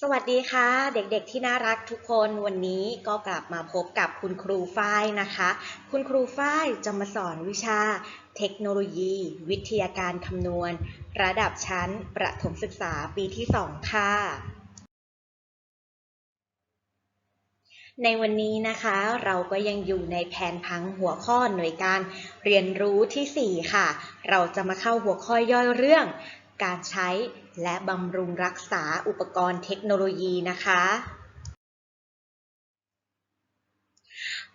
สวัสดีค่ะ เด็กๆที่น่ารักทุกคนวันนี้ก็กลับมาพบกับคุณครูฝ้ายนะคะ คุณครูฝ้ายจะมาสอนวิชา เทคโนโลยี วิทยาการคำนวณ ระดับชั้นประถมศึกษาปีที่ 2 ค่ะ ในวันนี้นะคะเราก็ยังอยู่ในแผนพังหัวข้อหน่วยการเรียนรู้ทีสี่4 ค่ะ เราจะมาเข้าหัวข้อย่อยเรื่อง การใช้และบำรุงรักษาอุปกรณ์เทคโนโลยีนะคะ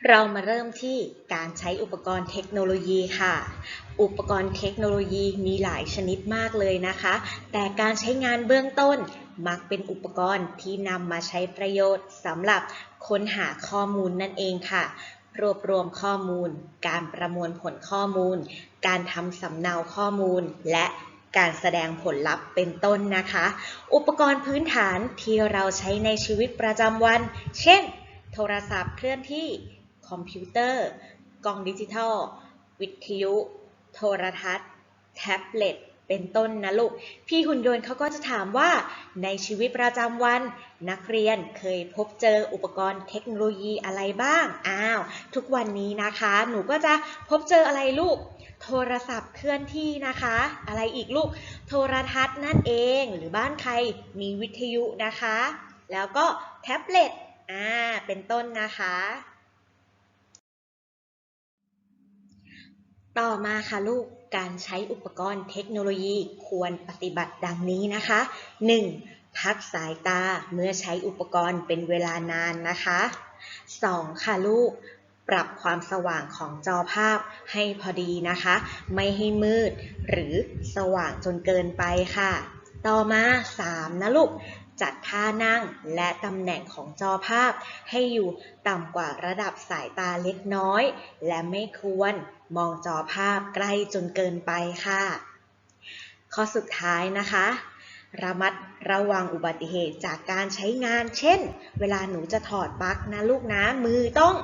เรามาเริ่มที่การใช้อุปกรณ์เทคโนโลยีค่ะ อุปกรณ์เทคโนโลยีมีหลายชนิดมากเลยนะคะ แต่การใช้งานเบื้องต้นมักเป็นอุปกรณ์ที่นำมาใช้ประโยชน์สำหรับค้นหาข้อมูลนั่นเองค่ะ รวบรวมข้อมูล การประมวลผลข้อมูล การทำสำเนาข้อมูล และ การแสดงผลลัพธ์เป็นต้นนะคะ อุปกรณ์พื้นฐานที่เราใช้ในชีวิตประจำวัน เช่น โทรศัพท์เคลื่อนที่ คอมพิวเตอร์ กล้องดิจิทัล วิทยุ โทรทัศน์ แท็บเล็ต เป็นต้นนะลูก พี่หุ่นยนต์เขาก็จะถามว่า ในชีวิตประจำวัน นักเรียนเคยพบเจออุปกรณ์เทคโนโลยีอะไรบ้าง อ้าว ทุกวันนี้นะคะ หนูก็จะพบเจออะไรลูก โทรศัพท์เคลื่อนที่นะคะ อะไรอีกลูก โทรทัศน์นั่นเอง หรือบ้านใครมีวิทยุนะคะ แล้วก็แท็บเล็ต อ่า เป็นต้นนะคะ ต่อมาค่ะลูก การใช้อุปกรณ์เทคโนโลยีควรปฏิบัติดังนี้นะคะ 1. พักสายตาเมื่อใช้อุปกรณ์เป็นเวลานานนะคะ 2. ค่ะลูก ปรับความสว่างของจอภาพให้พอดีนะคะ ไม่ให้มืด หรือสว่างจนเกินไปค่ะ ต่อมา 3. นะลูก จัดท่านั่งและตำแหน่งของจอภาพ ให้อยู่ต่ำกว่าระดับสายตาเล็กน้อย และไม่ควรมองจอภาพใกล้จนเกินไปค่ะ ข้อสุดท้ายนะคะระมัดระวังอุบัติเหตุจากการใช้งาน เช่น เวลาหนูจะถอดปลั๊กนะลูกนะ มือต้อง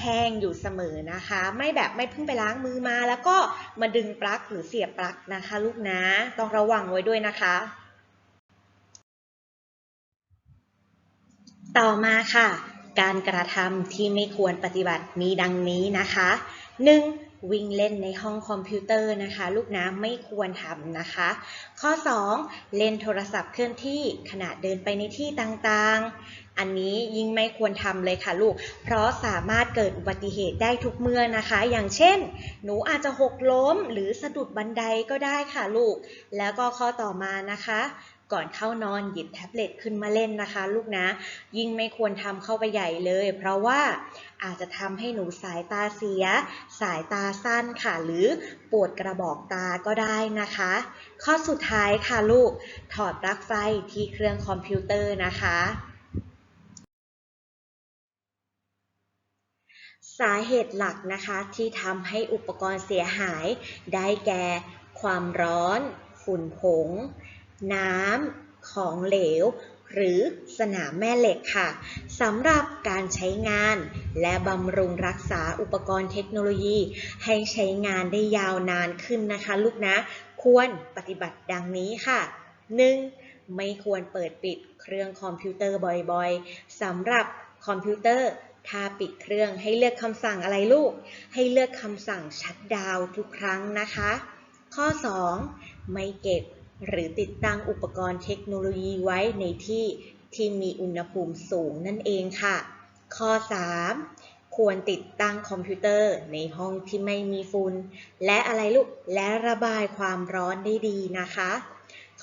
แห้งอยู่เสมอนะคะ ไม่แบบไม่เพิ่งไปล้างมือมา แล้วก็มาดึงปลั๊กหรือเสียบปลั๊กนะคะ ลูกนะต้องระวังไว้ด้วยนะคะ ต่อมาค่ะ การกระทำที่ไม่ควรปฏิบัติมีดังนี้นะคะ 1. วิ่งเล่นในห้องคอมพิวเตอร์นะคะ ลูกน้ำไม่ควรทำนะคะ ข้อ 2. เล่นโทรศัพท์เคลื่อนที่ขณะเดินไปในที่ต่างๆ อันนี้ยิ่งไม่ควรทำเลยค่ะลูก เพราะสามารถเกิดอุบัติเหตุได้ทุกเมื่อนะคะ อย่างเช่น หนูอาจจะหกล้มหรือสะดุดบันไดก็ได้ค่ะลูก แล้วก็ข้อต่อมานะคะ ก่อนเข้านอนหยิบแท็บเล็ตขึ้นมาเล่นนะคะ ลูกนะ ยิ่งไม่ควรทำเข้าไปใหญ่เลย เพราะว่าอาจจะทำให้หนูสายตาเสีย สายตาสั้นค่ะ หรือปวดกระบอกตาก็ได้นะคะ ข้อสุดท้ายค่ะลูก ถอดปลั๊กไฟที่เครื่องคอมพิวเตอร์นะคะสาเหตุหลักนะคะที่ทำให้อุปกรณ์เสียหายได้แก่ ความร้อน ฝุ่นผง น้ำ ของเหลว หรือสนามแม่เหล็กค่ะสำหรับการใช้งาน และบำรุงรักษาอุปกรณ์เทคโนโลยี ให้ใช้งานได้ยาวนานขึ้นนะคะ ลูกนะ ควรปฏิบัติดังนี้ค่ะ 1. ไม่ควรเปิดปิดเครื่องคอมพิวเตอร์บ่อยๆสำหรับคอมพิวเตอร์ถ้าปิดเครื่องให้เลือกคำสั่งอะไรลูก ให้เลือกคำสั่งชัดดาวทุกครั้งนะคะ ข้อ 2. ไม่เก็บ หรือติดตั้งอุปกรณ์เทคโนโลยีไว้ในที่ที่มีอุณหภูมิสูงนั่นเองค่ะ ข้อ 3. ควรติดตั้งคอมพิวเตอร์ในห้องที่ไม่มีฝุ่นและอะไรลูก และระบายความร้อนได้ดีนะคะ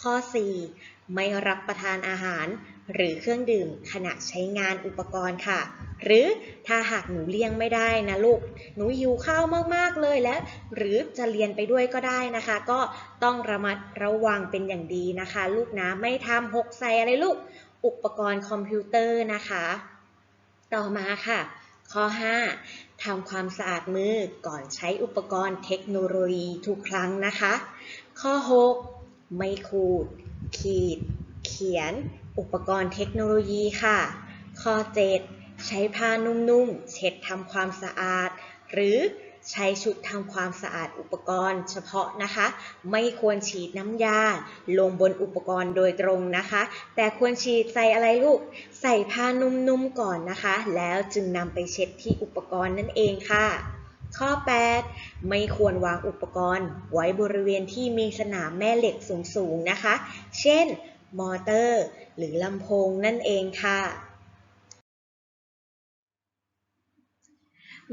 ข้อ 4. ไม่รับประทานอาหาร หรือเครื่องดื่มขณะใช้งานอุปกรณ์ค่ะ หรือถ้าหากหนูเลี่ยงไม่ได้นะลูก หนูหิวข้าวมากๆเลยและ หรือจะเรียนไปด้วยก็ได้นะคะ ก็ต้องระมัดระวังเป็นอย่างดีนะคะ ลูกนะไม่ทำหกใส่อะไรลูก อุปกรณ์คอมพิวเตอร์นะคะ ต่อมาค่ะ ข้อ 5. ทำความสะอาดมือก่อนใช้อุปกรณ์เทคโนโลยีทุกครั้งนะคะ ข้อ 6. ไม่ขูด ขีด เขียน อุปกรณ์เทคโนโลยีค่ะ ข้อ 7. ใช้ผ้านุ่มๆ เช็ดทำความสะอาด หรือใช้ชุดทำความสะอาดอุปกรณ์เฉพาะนะคะ ไม่ควรฉีดน้ำยา ลงบนอุปกรณ์โดยตรงนะคะ แต่ควรฉีดใส่อะไรลูก ใส่ผ้านุ่มๆก่อนนะคะ แล้วจึงนำไปเช็ดที่อุปกรณ์นั่นเองค่ะ ข้อ 8 ไม่ควรวางอุปกรณ์ ไว้บริเวณที่มีสนามแม่เหล็กสูงๆนะคะ เช่น มอเตอร์ หรือลำโพงนั่นเองค่ะ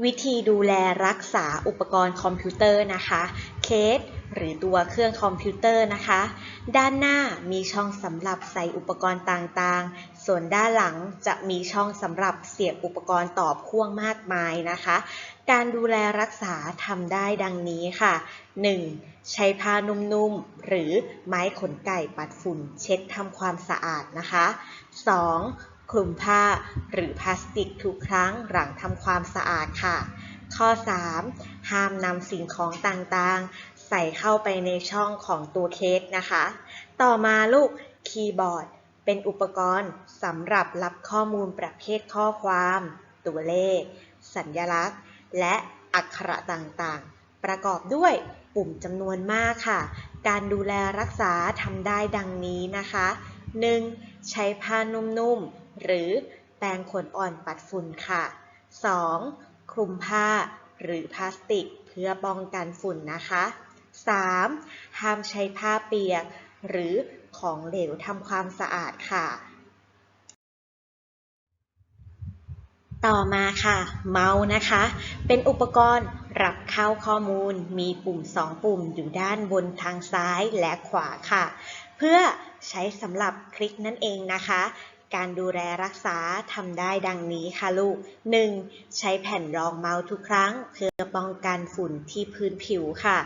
วิธีดูแลรักษาอุปกรณ์คอมพิวเตอร์นะคะ เคส หรือตัวเครื่องคอมพิวเตอร์นะคะ ด้านหน้ามีช่องสำหรับใส่อุปกรณ์ต่างๆ ส่วนด้านหลังจะมีช่องสำหรับเสียบอุปกรณ์ต่อพ่วงมากมายนะคะ การดูแลรักษาทำได้ดังนี้ค่ะ 1. ใช้ผ้านุ่มๆ หรือไม้ขนไก่ปัดฝุ่นเช็ดทำความสะอาดนะคะ 2. คลุมผ้าหรือพลาสติกทุกครั้งหลังทำความสะอาดค่ะ ข้อ 3. ห้ามนำสิ่งของต่างๆ ใส่เข้าไปในช่องของตัวเคสนะคะ ต่อมาลูกคีย์บอร์ด เป็นอุปกรณ์สำหรับรับข้อมูลประเภทข้อความ ตัวเลข สัญลักษณ์ และอักขระต่างๆ ประกอบด้วยปุ่มจำนวนมากค่ะ การดูแลรักษาทำได้ดังนี้นะคะ 1. ใช้ผ้านุ่มๆ หรือแปรงขนอ่อนปัดฝุ่นค่ะ 2. คลุมผ้าหรือพลาสติกเพื่อป้องกันฝุ่นนะคะ 3. ห้ามใช้ผ้าเปียก หรือของเหลวทำความสะอาดค่ะ ต่อมาค่ะ เมาส์นะคะ เป็นอุปกรณ์รับเข้าข้อมูล มีปุ่ม 2 ปุ่มอยู่ด้านบนทางซ้ายและขวาค่ะ เพื่อใช้สำหรับคลิกนั่นเองนะคะ การดูแลรักษาทำได้ดังนี้ค่ะลูก 1. ใช้แผ่นรองเมาส์ทุกครั้ง เพื่อป้องกันฝุ่นที่พื้นผิวค่ะ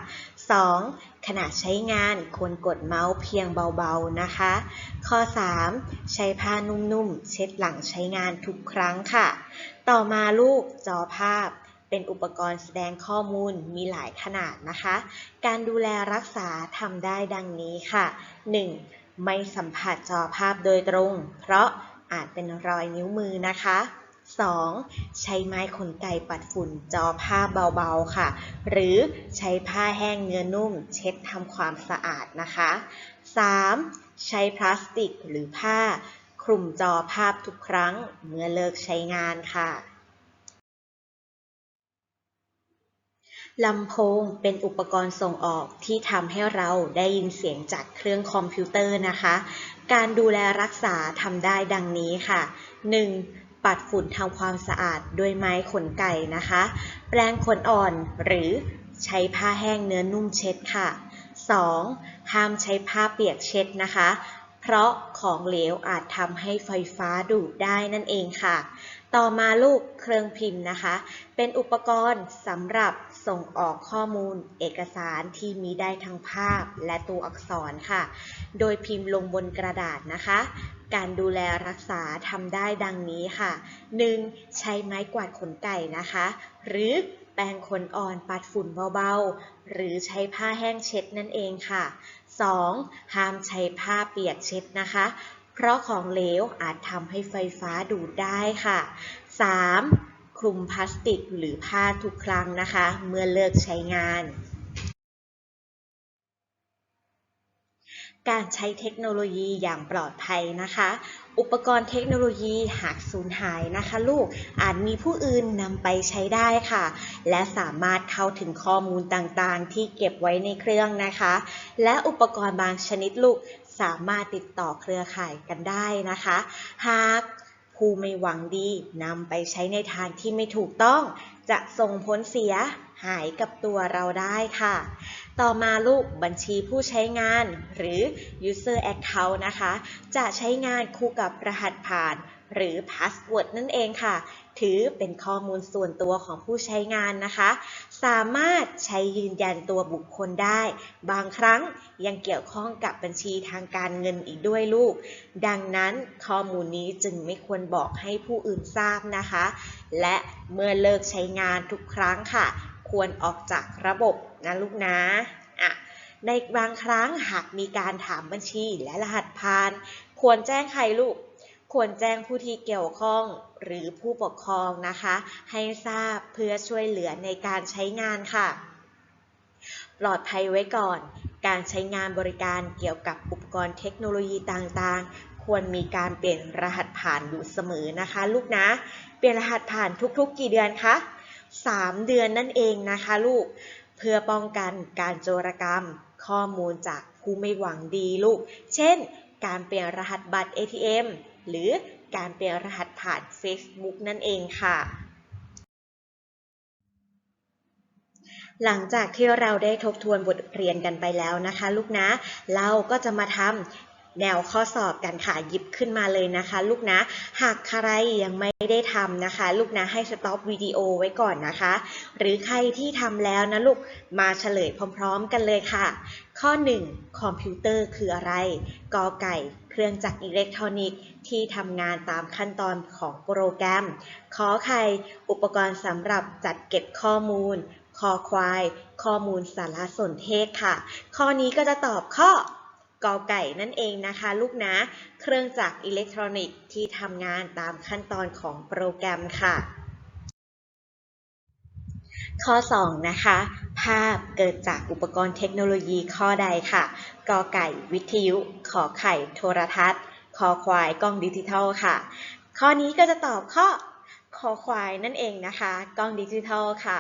2. ขณะใช้งานควรกดเมาส์เพียงเบาๆนะคะ ข้อ 3. ใช้ผ้านุ่มๆ เช็ดหลังใช้งานทุกครั้งค่ะ ต่อมาลูกจอภาพเป็นอุปกรณ์แสดงข้อมูลมีหลายขนาดนะคะ การดูแลรักษาทำได้ดังนี้ค่ะ 1. ไม่สัมผัสจอภาพโดยตรง เพราะอาจเป็นรอยนิ้วมือนะคะ 2. ใช้ไม้ขนไก่ปัดฝุ่นจอผ้าเบาๆค่ะ หรือใช้ผ้าแห้งเนื้อนุ่ม เช็ดทำความสะอาดนะคะ 3. ใช้พลาสติกหรือผ้า คลุมจอภาพทุกครั้งเมื่อเลิกใช้งานค่ะ ลำโพงเป็นอุปกรณ์ส่งออกที่ทำให้เราได้ยินเสียงจากเครื่องคอมพิวเตอร์นะคะ การดูแลรักษาทำได้ดังนี้ค่ะ 1. ปัดฝุ่นทำความสะอาดด้วยไม้ขนไก่นะคะ แปรงขนอ่อนหรือใช้ผ้าแห้งเนื้อนุ่มเช็ดค่ะ 2. ห้ามใช้ผ้าเปียกเช็ดนะคะ เพราะของเหลวอาจทำให้ไฟฟ้าดูดได้นั่นเองค่ะ ต่อมาลูกเครื่องพิมพ์นะคะ เป็นอุปกรณ์สำหรับ ส่งออกข้อมูลเอกสารที่มีได้ทั้งภาพและตัวอักษรค่ะ โดยพิมพ์ลงบนกระดาษนะคะ การดูแลรักษาทำได้ดังนี้ค่ะ 1. ใช้ไม้กวาดขนไก่นะคะ หรือแปรงขนอ่อนปัดฝุ่นเบาๆ หรือใช้ผ้าแห้งเช็ดนั่นเองค่ะ 2. ห้ามใช้ผ้าเปียกเช็ดนะคะ เพราะของเหลวอาจทำให้ไฟฟ้าดูดได้ค่ะ 3. คลุมพลาสติกหรือผ้าทุกครั้งนะคะ เมื่อเลิกใช้งาน การใช้เทคโนโลยีอย่างปลอดภัยนะคะ อุปกรณ์เทคโนโลยีหากสูญหายนะคะ ลูกอาจมีผู้อื่นนำไปใช้ได้ค่ะ และสามารถเข้าถึงข้อมูลต่างๆ ที่เก็บไว้ในเครื่องนะคะ และอุปกรณ์บางชนิดลูกสามารถติดต่อเครือข่ายกันได้นะคะ หาก ผู้ไม่หวังดีนำไปใช้ในทางที่ไม่ถูกต้อง จะส่งผลเสียหายกับตัวเราได้ค่ะ ต่อมาลูกบัญชีผู้ใช้งานหรือ user account นะคะ จะใช้งานคู่กับรหัสผ่านหรือ password นั่นเองค่ะ ถือเป็นข้อมูลส่วนตัวของผู้ใช้งานนะคะ สามารถใช้ยืนยันตัวบุคคลได้ บางครั้งยังเกี่ยวข้องกับบัญชีทางการเงินอีกด้วยลูก ดังนั้นข้อมูลนี้จึงไม่ควรบอกให้ผู้อื่นทราบนะคะ และเมื่อเลิกใช้งานทุกครั้งค่ะ ควรออกจากระบบนะลูกนะอะในบางครั้งหากมีการถามบัญชีและรหัสผ่าน ควรแจ้งใครลูก ควรแจ้งผู้ที่เกี่ยวข้องหรือผู้ปกครองนะคะ ให้ทราบเพื่อช่วยเหลือในการใช้งานค่ะ ปลอดภัยไว้ก่อน การใช้งานบริการเกี่ยวกับอุปกรณ์เทคโนโลยีต่างๆ ควรมีการเปลี่ยนรหัสผ่านอยู่เสมอนะคะ ลูกนะ เปลี่ยนรหัสผ่านทุกๆ กี่เดือนคะ3 เดือนนั่นเองนะคะลูก เพื่อป้องกันการโจรกรรม ข้อมูลจากผู้ไม่หวังดีลูก เช่น การเปลี่ยนรหัสบัตร ATM หรือการเปลี่ยนรหัสผ่าน Facebook นั่นเองค่ะ หลังจากที่เราได้ทบทวนบทเรียนกันไปแล้วนะคะ ลูกนะ เราก็จะมาทำ แนวข้อสอบกันค่ะหยิบขึ้นมาเลยนะคะ ลูกนะหากใครยังไม่ได้ทำนะคะ ลูกนะให้สต็อปวิดีโอไว้ก่อนนะคะ หรือใครที่ทำแล้วนะลูกมาเฉลยพร้อมๆกันเลยค่ะ ข้อ 1. คอมพิวเตอร์คืออะไรกอไก่ เครื่องจักรอิเล็กทรอนิกส์ที่ทำงานตามขั้นตอนของโปรแกรมขอไข่อุปกรณ์สำหรับจัดเก็บข้อมูลคอควาย ข้อมูลสารสนเทศค่ะ ข้อนี้ก็จะตอบข้อ กอไก่นั่นเองนะคะ ลูกนะ เครื่องจักรอิเล็กทรอนิกส์ที่ทำงานตามขั้นตอนของโปรแกรมค่ะ ข้อ 2 นะคะ ภาพเกิดจากอุปกรณ์เทคโนโลยีข้อใดค่ะกอไก่วิทยุ ขอไข่โทรทัศน์คอควายกล้องดิจิทัลค่ะ ข้อนี้ก็จะตอบข้อคอควายนั่นเองนะคะ กล้องดิจิทัลค่ะ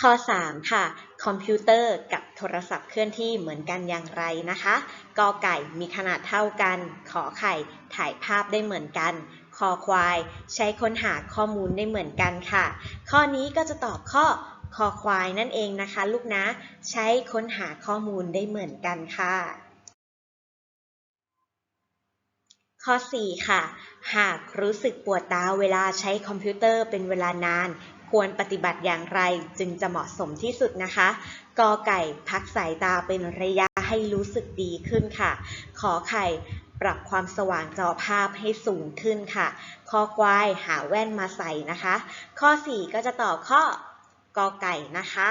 ข้อ 3 ค่ะ คอมพิวเตอร์กับโทรศัพท์เคลื่อนที่เหมือนกันอย่างไรนะคะกอไก่มีขนาดเท่ากัน ขอไข่ถ่ายภาพได้เหมือนกัน คอควายใช้ค้นหาข้อมูลได้เหมือนกันค่ะ ข้อนี้ก็จะตอบข้อคอควายนั่นเองนะคะ ลูกนะ ใช้ค้นหาข้อมูลได้เหมือนกันค่ะ ข้อ 4 ค่ะ หากรู้สึกปวดตาเวลาใช้คอมพิวเตอร์เป็นเวลานาน ควรปฏิบัติอย่างไรจึงจะเหมาะสมที่สุดนะคะ กอไก่พักสายตาเป็นระยะให้รู้สึกดีขึ้นค่ะ ขอไข่ปรับความสว่างจอภาพให้สูงขึ้นค่ะ คอควายหาแว่นมาใส่นะคะ ข้อ 4 ก็จะตอบข้อกอไก่นะคะ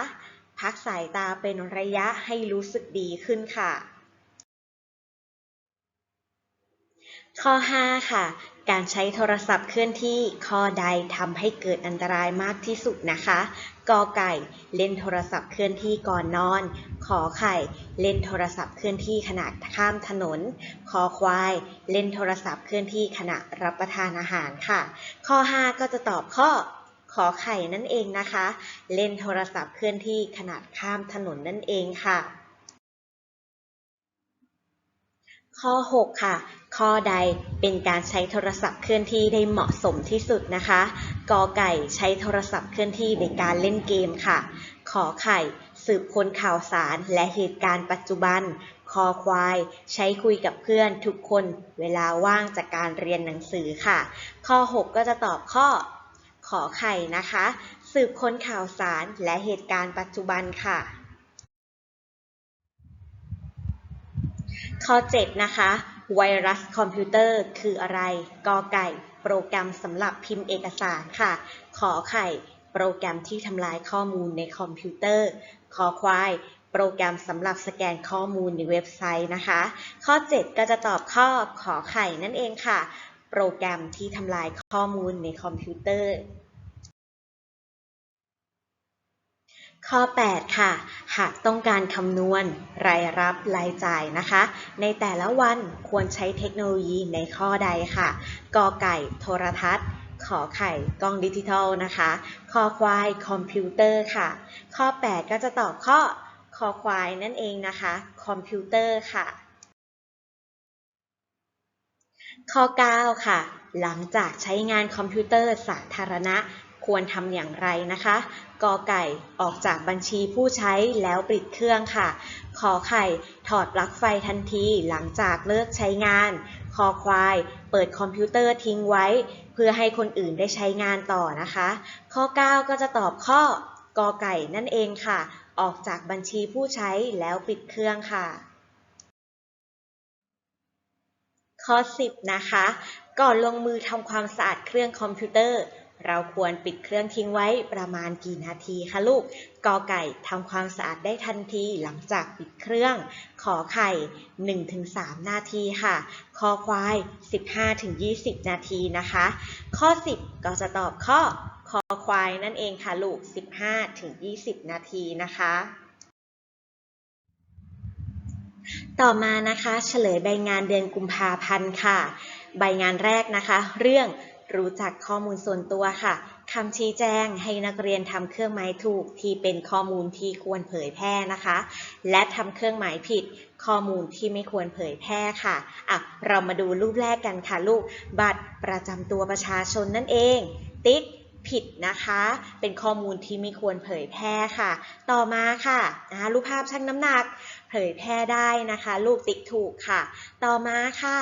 พักสายตาเป็นระยะให้รู้สึกดีขึ้นค่ะ ข้อ 5 ค่ะ การใช้โทรศัพท์เคลื่อนที่ข้อใดทำให้เกิดอันตรายมากที่สุดนะคะกอไก่เล่นโทรศัพท์เคลื่อนที่ก่อนนอน ขอไข่ เล่นโทรศัพท์เคลื่อนที่ขณะข้ามถนน คอควาย เล่นโทรศัพท์เคลื่อนที่ขณะรับประทานอาหารค่ะ ข้อ 5 ก็จะตอบข้อขอไข่นั่นเองนะคะ เล่นโทรศัพท์เคลื่อนที่ขณะข้ามถนนนั่นเองค่ะ ข้อ 6 ค่ะ ข้อใดเป็นการใช้โทรศัพท์เคลื่อนที่ได้เหมาะสมที่สุดนะคะกอไก่ใช้โทรศัพท์เคลื่อนที่ในการเล่นเกมค่ะ ขอไข่สืบค้นข่าวสารและเหตุการณ์ปัจจุบัน คอควาย ใช้คุยกับเพื่อนทุกคนเวลาว่างจากการเรียนหนังสือค่ะ ข้อ 6 ก็จะตอบข้อ ขอไข่นะคะ สืบค้นข่าวสารและเหตุการณ์ปัจจุบันค่ะ ข้อ 7 นะคะ ไวรัสคอมพิวเตอร์คืออะไร กอไก่ โปรแกรมสำหรับพิมพ์เอกสารค่ะ ขอไข่ โปรแกรมที่ทำลายข้อมูลในคอมพิวเตอร์คอควายโปรแกรมสำหรับสแกนข้อมูลในเว็บไซต์นะคะ ข้อ 7 ก็จะตอบข้อขอไข่นั่นเองค่ะ โปรแกรมที่ทำลายข้อมูลในคอมพิวเตอร์ ข้อ 8 ค่ะ หากต้องการคำนวณ รายรับรายจ่ายนะคะ ในแต่ละวันควรใช้เทคโนโลยีในข้อใดค่ะกอไก่โทรทัศน์ ขอไข่กล้องดิจิทัลนะคะ คอควายคอมพิวเตอร์ค่ะ ข้อ 8 ก็จะตอบข้อคอควายนั่นเองนะคะ คอมพิวเตอร์ค่ะ ข้อ 9 ค่ะ หลังจากใช้งานคอมพิวเตอร์สาธารณะ ควรทำอย่างไรนะคะกอไก่ออกจากบัญชีผู้ใช้แล้วปิดเครื่องค่ะ ขอไข่ถอดปลั๊กไฟทันทีหลังจากเลิกใช้งาน คอควายเปิดคอมพิวเตอร์ทิ้งไว้ เพื่อให้คนอื่นได้ใช้งานต่อนะคะ ข้อ 9 ก็จะตอบข้อกอไก่นั่นเองค่ะ ออกจากบัญชีผู้ใช้แล้วปิดเครื่องค่ะ ข้อ 10 นะคะ ก่อนลงมือทำความสะอาดเครื่องคอมพิวเตอร์ เราควรปิดเครื่องทิ้งไว้ประมาณกี่นาทีคะลูก กอไก่ทำความสะอาดได้ทันทีหลังจากปิดเครื่อง ขอไข่ 1-3 นาทีค่ะ คอควาย 15-20 นาทีนะคะ ข้อ 10 ก็จะตอบข้อคอควายนั่นเองค่ะลูก 15-20 นาทีนะคะ ต่อมานะคะ เฉลยใบงานเดือนกุมภาพันธ์ค่ะ ใบงานแรกนะคะ เรื่อง รู้จักข้อมูลส่วนตัวค่ะคำชี้แจงให้นักเรียนทำเครื่องหมายถูกที่เป็นข้อมูลที่ควรเผยแพร่นะคะ และทำเครื่องหมายผิดข้อมูลที่ไม่ควรเผยแพร่ค่ะอะ เรามาดูรูปแรกกันค่ะลูก บัตรประจำตัวประชาชนนั่นเอง ติ๊กผิดนะคะ เป็นข้อมูลที่ไม่ควรเผยแพร่ค่ะ ต่อมาค่ะนะรูปภาพชั่งน้ำหนัก เผยแพร่ได้นะคะ ลูกติ๊กถูกค่ะ ต่อมาค่ะ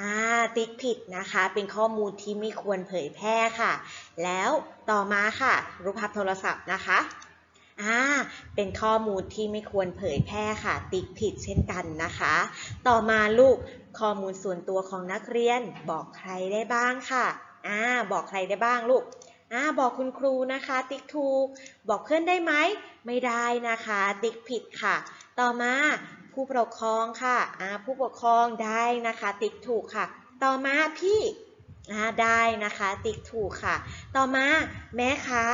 อ่าติ๊กผิดนะคะ เป็นข้อมูลที่ไม่ควรเผยแพร่ค่ะ แล้วต่อมาค่ะ รูปภาพโทรศัพท์นะคะอ่าเป็นข้อมูลที่ไม่ควรเผยแพร่ค่ะ ติ๊กผิดเช่นกันนะคะ ต่อมาลูกข้อมูลส่วนตัวของนักเรียนบอกใครได้บ้างค่ะอ่าบอกใครได้บ้างลูกอ่าบอกคุณครูนะคะ ติ๊กถูก บอกเพื่อนได้ไหมไม่ได้นะคะ ติ๊กผิดค่ะ ต่อมา ผู้ปกครองค่ะอ่าผู้ปกครองได้นะคะ ติ๊กถูกค่ะ ต่อมาพี่อ่าได้นะคะ ติ๊กถูกค่ะ ต่อมาแม่ค้า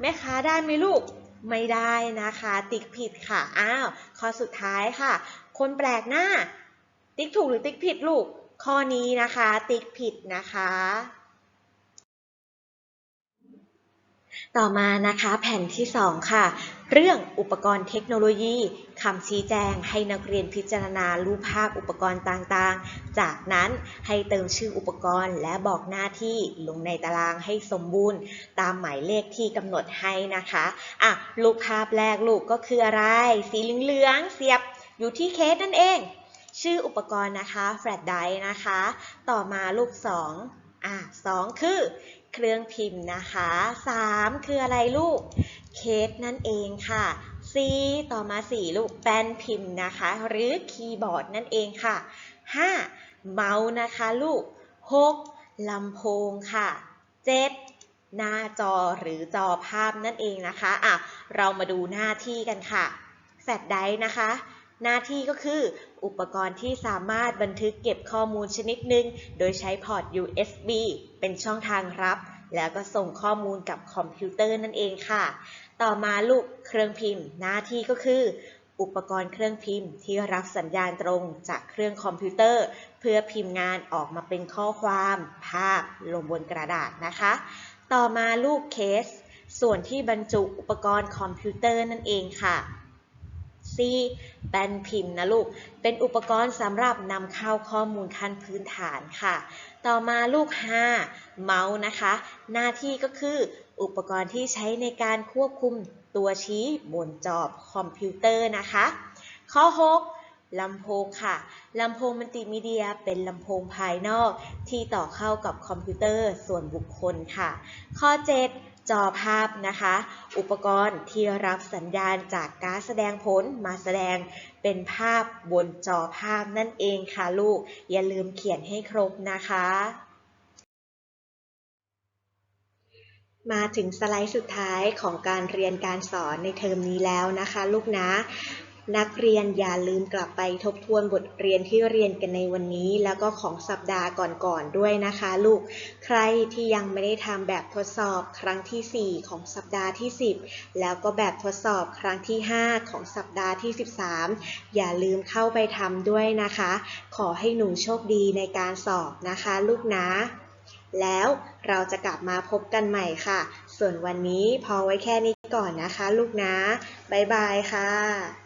แม่ค้าได้ไหมลูกไม่ได้นะคะ ติ๊กผิดค่ะอ้าวข้อสุดท้ายค่ะ คนแปลกหน้า ติ๊กถูกหรือติ๊กผิดลูก ข้อนี้นะคะ ติ๊กผิดนะคะ ต่อมานะคะ แผ่นที่ 2 ค่ะ เรื่องอุปกรณ์เทคโนโลยีคำชี้แจงให้นักเรียนพิจารณารูปภาพอุปกรณ์ต่างๆ จากนั้นให้เติมชื่ออุปกรณ์และบอกหน้าที่ลงในตารางให้สมบูรณ์ ตามหมายเลขที่กำหนดให้นะคะอะรูปภาพแรกลูกก็คืออะไร สีเหลืองๆเสียบอยู่ที่เคสนั่นเอง ชื่ออุปกรณ์นะคะแฟลชไดร์นะคะ ต่อมาลูก2อะ2คือเครื่องพิมพ์นะคะ 3 คืออะไรลูก เคสนั่นเองค่ะ4ต่อมา 4 ลูกแป้นพิมพ์นะคะ หรือคีย์บอร์ดนั่นเองค่ะ 5. เมาส์นะคะลูก 6. ลำโพงค่ะ 7. หน้าจอหรือจอภาพนั่นเองนะคะอะเรามาดูหน้าที่กันค่ะแฟลชไดร์นะคะ หน้าที่ก็คืออุปกรณ์ที่สามารถบันทึกเก็บข้อมูลชนิดหนึ่ง โดยใช้พอร์ต USB เป็นช่องทางรับ แล้วก็ส่งข้อมูลกับคอมพิวเตอร์นั่นเองค่ะ ต่อมาลูกเครื่องพิมพ์ หน้าที่ก็คือ อุปกรณ์เครื่องพิมพ์ที่รับสัญญาณตรงจากเครื่องคอมพิวเตอร์ เพื่อพิมพ์งานออกมาเป็นข้อความ ภาพ ลงบนกระดาษนะคะ ต่อมาลูกเคส ส่วนที่บรรจุอุปกรณ์คอมพิวเตอร์นั่นเองค่ะ C แป้นพิมพ์นะลูก เป็นอุปกรณ์สำหรับนำเข้าข้อมูลขั้นพื้นฐานค่ะ ต่อมาลูก 5 เมาส์นะคะ หน้าที่ก็คืออุปกรณ์ที่ใช้ในการควบคุมตัวชี้บนจอคอมพิวเตอร์นะคะ ข้อ 6ลำโพงค่ะ ลำโพงมัลติมีเดียเป็นลำโพงภายนอกที่ต่อเข้ากับคอมพิวเตอร์ส่วนบุคคลค่ะ ข้อ 7 จอภาพนะคะ อุปกรณ์ที่รับสัญญาณจากการแสดงผลมาแสดงเป็นภาพบนจอภาพนั่นเองค่ะลูก อย่าลืมเขียนให้ครบนะคะ มาถึงสไลด์สุดท้ายของการเรียนการสอนในเทอมนี้แล้วนะคะ ลูกนะ นักเรียนอย่าลืมกลับไปทบทวนบทเรียนที่เรียนกันในวันนี้ แล้วก็ของสัปดาห์ก่อนๆด้วยนะคะ ลูก ใครที่ยังไม่ได้ทำแบบทดสอบครั้งที่ 4 ของสัปดาห์ที่ 10 แล้วก็แบบทดสอบครั้งที่ 5 ของสัปดาห์ที่ 13 อย่าลืมเข้าไปทำด้วยนะคะ ขอให้หนูโชคดีในการสอบนะคะ ลูกนะ แล้วเราจะกลับมาพบกันใหม่ค่ะ ส่วนวันนี้พอไว้แค่นี้ก่อนนะคะ ลูกนะ บ๊ายบายค่ะ